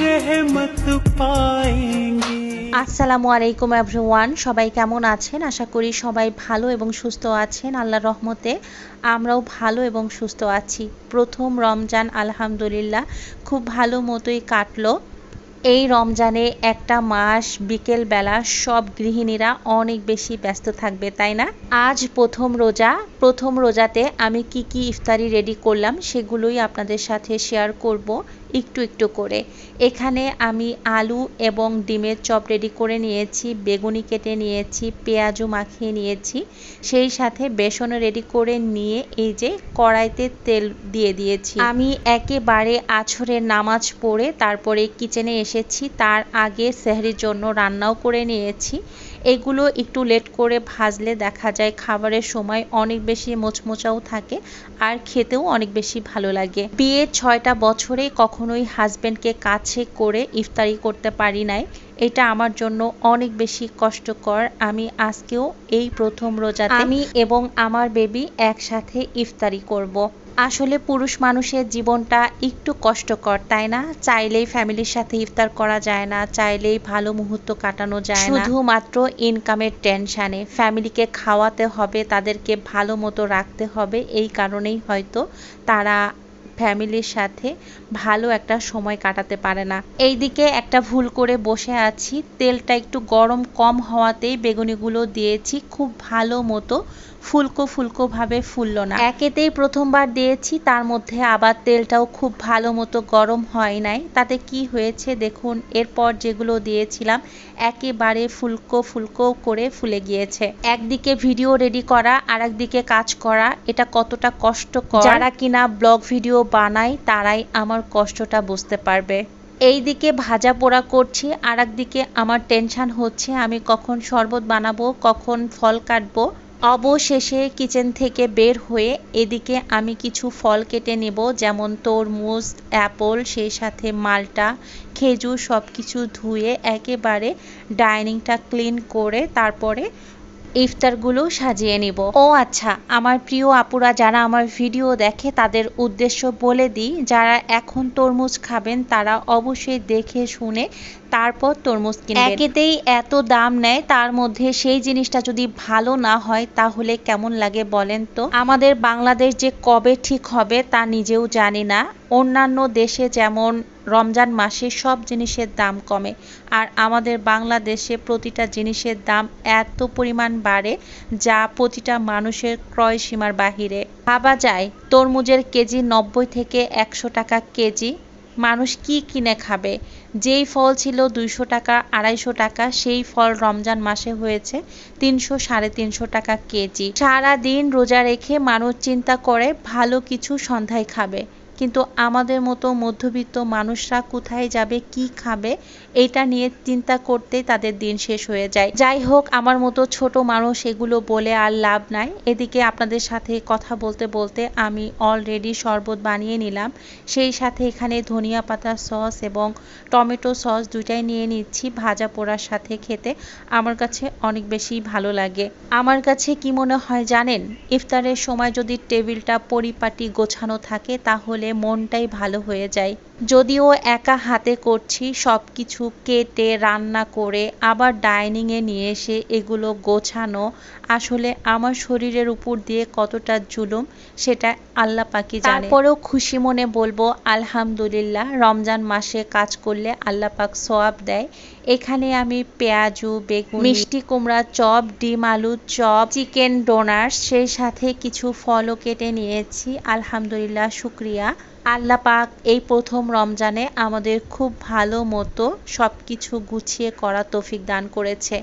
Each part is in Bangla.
रहमत पाएंगे আসসালামু আলাইকুম এভরিওয়ান সবাই কেমন আছেন আশা করি সবাই ভালো এবং সুস্থ আছেন আল্লাহর রহমতে আমরাও ভালো এবং সুস্থ আছি প্রথম রমজান আলহামদুলিল্লাহ খুব ভালো মতোই কাটলো এই রমজানে একটা মাস বিকেলবেলা সব গৃহিণীরা অনেক বেশি ব্যস্ত থাকবে তাই না আজ প্রথম রোজা প্রথম রোজাতে আমি কি কি ইফতারি রেডি করলাম সেগুলোই আপনাদের সাথে শেয়ার করব একটু একটু করে। এখানে আমি আলু এবং ডিমের চপ রেডি করে নিয়েছি, বেগুনি কেটে নিয়েছি পেঁয়াজও মাখিয়ে নিয়েছি। সেই সাথে বেসনও রেডি করে নিয়ে এই যে কড়াইতে তেল দিয়ে দিয়েছি। আমি একেবারে আছরের নামাজ পড়ে তারপরে কিচেনে এসেছি, তার আগে সেহরির জন্য রান্নাও করে নিয়েছি। এগুলো একটু লেট করে ভাজলে দেখা যায় খাবারের সময় অনেক বেশি মোচমোচাও থাকে, আর খেতেও অনেক বেশি ভালো লাগে। বিয়ের ছয়টা বছরে কখনোই হাজবেন্ডকে কাছে করে ইফতারি করতে পারি নাই। এটা আমার জন্য অনেক বেশি কষ্টকর। আমি আজকেও এই প্রথম রোজাতে আমি এবং আমার বেবি একসাথে ইফতারি করব। আসলে পুরুষ মানুষের জীবনটা একটু কষ্টকর তাই না? চাইলেই ফ্যামিলির সাথে ইফতার করা যায় না চাইলেই ভালো মুহূর্ত কাটানো যায় না। শুধুমাত্র ইনকামের টেনশানে ফ্যামিলিকে খাওয়াতে হবে তাদেরকে ভালো মতো রাখতে হবে এই কারণেই হয়তো তারা ফ্যামিলির সাথে ভালো একটা সময় কাটাতে পারে না। এইদিকে একটা ভুল করে বসে আছি। তেলটা একটু গরম কম হওয়াতেই বেগুনিগুলো দিয়েছি। খুব ভালো মতো ফুলকো ফুলকো ভাবে ফুললো না। একেতেই প্রথমবার দিয়েছি, তার মধ্যে আবার তেলটাও খুব ভালো মতো গরম হয় নাই। তাতে কি হয়েছে দেখুন, এরপর যেগুলো দিয়েছিলাম একেবারে ফুলকো ফুলকো করে ফুলে গিয়েছে। একদিকে ভিডিও রেডি করা আর একদিকে কাজ করা, এটা কতটা কষ্টকর। যারা কিনা ব্লগ ভিডিও বানায়, তারাই আমার কষ্টটা বুঝতে পারবে। এই দিকে ভাজা পোড়া করছি আর একদিকে আমার টেনশন হচ্ছে, আমি কখন শরবত বানাবো, কখন ফল কাটবো। অবশেষে কিচেন থেকে বের হয়ে এদিকে আমি কিছু ফল কেটে নেব, যেমন তরমুজ, অ্যাপল, সেই সাথে মালটা, খেজুর সব কিছু ধুয়ে একেবারে ডাইনিংটা ক্লিন করে তারপরে ইফতারগুলো সাজিয়ে নিব। ও আচ্ছা আমার প্রিয় আপুরা যারা আমার ভিডিও দেখে তাদের উদ্দেশ্য বলে দিই, যারা এখন তরমুজ খাবেন তারা অবশ্যই দেখে শুনে তারপর তরমুজ কিনবেন। একেতেই এত দাম নেয়, তার মধ্যে সেই জিনিসটা যদি ভালো না হয় তাহলে কেমন লাগে বলেন তো? আমাদের বাংলাদেশ যে কবে ঠিক হবে তা নিজেও জানি না। অন্যান্য দেশে যেমন রমজান মাসে সব জিনিসের দাম কমে, আর আমাদের বাংলাদেশে প্রতিটা জিনিসের দাম এত পরিমাণ বাড়ে যা প্রতিটা মানুষের ক্রয় সীমার বাহিরে। ভাবা যায়, তরমুজের কেজি নব্বই থেকে একশো টাকা কেজি, মানুষ কি কিনে খাবে? যেই ফল ছিল দুইশো টাকা, আড়াইশো টাকা, সেই ফল রমজান মাসে হয়েছে তিনশো সাড়ে তিনশো টাকা কেজি। সারা দিন রোজা রেখে মানুষ চিন্তা করে, ভালো কিছু সন্ধ্যায় খাবে। কিন্তু আমাদের মতো মধ্যবিত্ত মানুষরা কোথায় যাবে, কি খাবে, এটা নিয়ে চিন্তা করতেই তাদের দিন শেষ হয়ে যায়। যাই হোক, আমার মতো ছোট মানুষ এগুলো বলে আর লাভ নাই। এদিকে আপনাদের সাথে কথা বলতে বলতে আমি অলরেডি শরবত বানিয়ে নিলাম। সেই সাথে এখানে ধনিয়া পাতা সস এবং টমেটো সস দুটাই নিয়ে নিচ্ছি ভাজা পোড়ার সাথে খেতে। আমার কাছে অনেক বেশি ভালো লাগে। আমার কাছে কি মনে হয় জানেন? ইফতারের সময় যদি টেবিলটা পরিপাটি গোছানো থাকে তাহলে মনটাই ভালো হয়ে যায়। যদিও একা হাতে করছি সব কিছু কেটে রান্না করে আবার ডাইনিংয়ে নিয়ে এসে এগুলো গোছানো, আসলে আমার শরীরের উপর দিয়ে কতটা জুলুম সেটা আল্লাহ পাকি জানে। তারপরেও খুশি মনে বলব, আলহামদুলিল্লাহ, রমজান মাসে কাজ করলে আল্লাহ পাক সোয়াব দেয়। এখানে আমি পেঁয়াজু, বেগুন, মিষ্টি কুমড়া, চপ, ডিম, আলু, চপ, চিকেন ডোনার সেই সাথে কিছু ফলও কেটে নিয়েছি। আলহামদুলিল্লাহ, শুক্রিয়া। আল্লাহ পাক এই প্রথম রমজানে আমাদের খুব ভালো মতো সব কিছু গুছিয়ে করা তৌফিক দান করেছে।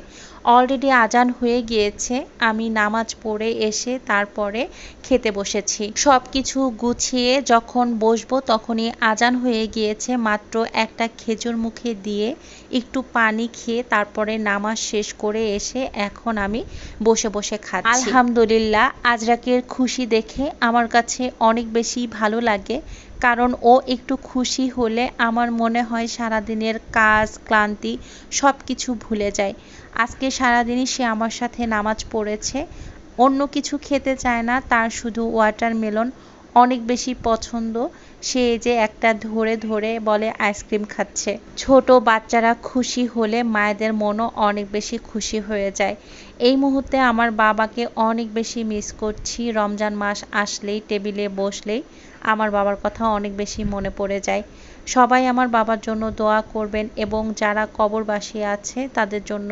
অলরেডি আজান হয়ে গিয়েছে, আমি নামাজ পড়ে এসে তারপরে খেতে বসেছি। সব কিছু গুছিয়ে যখন বসবো তখনই আজান হয়ে গিয়েছে, মাত্র একটা খেজুর মুখে দিয়ে একটু পানি খেয়ে তারপরে নামাজ শেষ করে এসে এখন আমি বসে বসে খাচ্ছি। আলহামদুলিল্লাহ, আজরাকের খুশি দেখে আমার কাছে অনেক বেশি ভালো লাগে। কারণ ও একটু খুশি হলে আমার মনে হয় সারাদিনের কাজ, ক্লান্তি সব কিছু ভুলে যায়। আজকে সারাদিনই সে আমার সাথে নামাজ পড়েছে। অন্য কিছু খেতে চায় না, তার শুধু ওয়াটারমেলন অনেক বেশি পছন্দ। সে যে একটা ধরে ধরে বলে আইসক্রিম খাচ্ছে। ছোট বাচ্চারা খুশি হলে মায়েদের মনও অনেক বেশি খুশি হয়ে যায়। এই মুহূর্তে আমার বাবাকে অনেক বেশি মিস করছি। রমজান মাস আসলেই টেবিলে বসলেই আমার বাবার কথা অনেক বেশি মনে পড়ে যায়। সবাই আমার বাবার জন্য দোয়া করবেন এবং যারা কবরবাসী আছে তাদের জন্য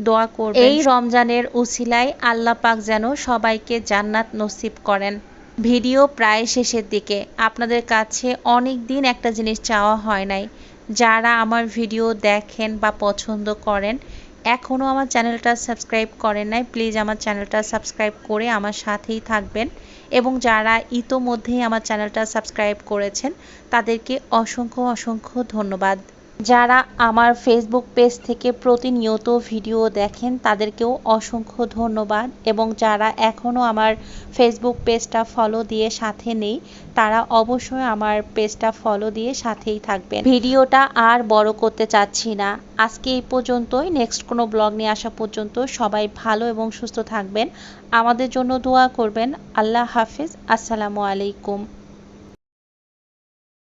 দোয়া করবেন। এই রমজানের উসিলায় আল্লাহ পাক যেন সবাইকে জান্নাত নসিব করেন। ভিডিও প্রায় শেষের দিকে। আপনাদের কাছে অনেক দিন একটা জিনিস চাওয়া হয় নাই। যারা আমার ভিডিও দেখেন বা পছন্দ করেন এখনও আমার চ্যানেলটা সাবস্ক্রাইব করেন নাই, প্লিজ আমার চ্যানেলটা সাবস্ক্রাইব করে আমার সাথেই থাকবেন। এবং যারা ইতোমধ্যেই আমার চ্যানেলটা সাবস্ক্রাইব করেছেন, তাদেরকে অসংখ্য অসংখ্য ধন্যবাদ। যারা আমার ফেসবুক পেজ থেকে প্রতিনিয়ত ভিডিও দেখেন, তাদেরকেও অসংখ্য ধন্যবাদ। এবং যারা এখনও আমার ফেসবুক পেজটা ফলো দিয়ে সাথে নেই, তারা অবশ্যই আমার পেজটা ফলো দিয়ে সাথেই থাকবেন। ভিডিওটা আর বড় করতে চাচ্ছি না। আজকে এই পর্যন্তই। নেক্সট কোনো ব্লগ নিয়ে আসা পর্যন্ত সবাই ভালো এবং সুস্থ থাকবেন। আমাদের জন্য দোয়া করবেন। আল্লাহ হাফিজ। আসসালামু আলাইকুম।